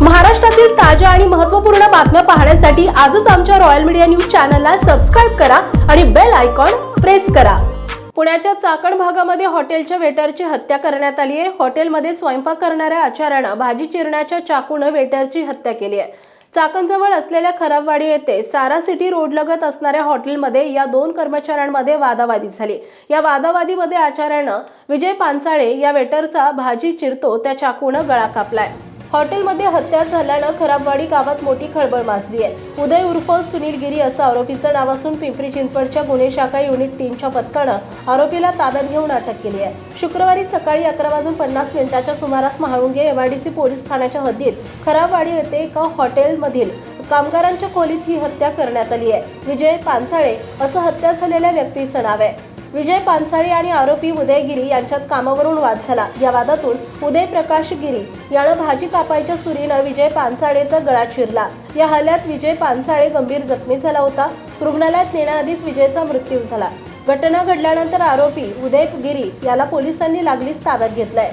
महाराष्ट्रातील ताज्या आणि महत्त्वपूर्ण बातम्या पाहण्यासाठी आजच आमच्या रॉयल मीडिया न्यूज चॅनलला सबस्क्राईब करा आणि बेल आयकॉन प्रेस करा. पुण्याच्या चाकण भागामध्ये हॉटेलच्या वेटरची हत्या करण्यात आली आहे. हॉटेलमध्ये स्वयंपाक करणाऱ्या आचार्यानं भाजी चिरण्याच्या चाकूनं वेटरची हत्या केली आहे. चाकणजवळ असलेल्या खराबवाडी येथे सारा सिटी रोडलगत असणाऱ्या हॉटेलमध्ये या दोन कर्मचाऱ्यांमध्ये वादावादी झाली. या वादावादीमध्ये आचार्यानं विजय पांचाळे या वेटरचा भाजी चिरतो त्या चाकूनं गळा कापलाय. हॉटेलमध्ये हत्या झाल्यानं खराबवाडी गावात मोठी खळबळ माजली आहे उदय उर्फ सुनील गिरी असं आरोपीचं नाव असून पिंपरी चिंचवडच्या गुन्हे शाखा युनिट तीनच्या पथकानं आरोपीला ताब्यात घेऊन अटक केली आहे शुक्रवारी सकाळी अकरा वाजून पन्नास मिनिटाच्या सुमारास महाळुंगे एमआयडीसी पोलीस ठाण्याच्या हद्दीत खराबवाडी येथे एका हॉटेलमधील कामगारांच्या खोलीत ही हत्या करण्यात आली आहे. विजय पानसाळे असं हत्या झालेल्या व्यक्तीचं नाव आहे विजय पानसाळे आणि आरोपी उदय गिरी यांच्यात कामावरून वाद झाला. या वादातून उदय प्रकाश गिरी यानं भाजी कापायच्या सुरीनं विजय पानसाळेचा गळा चिरला. या हल्ल्यात विजय पानसाळे गंभीर जखमी झाला होता. रुग्णालयात नेण्याआधीच विजयचा मृत्यू झाला. घटना घडल्यानंतर आरोपी उदय गिरी याला पोलिसांनी लागलीच ताब्यात घेतलाय.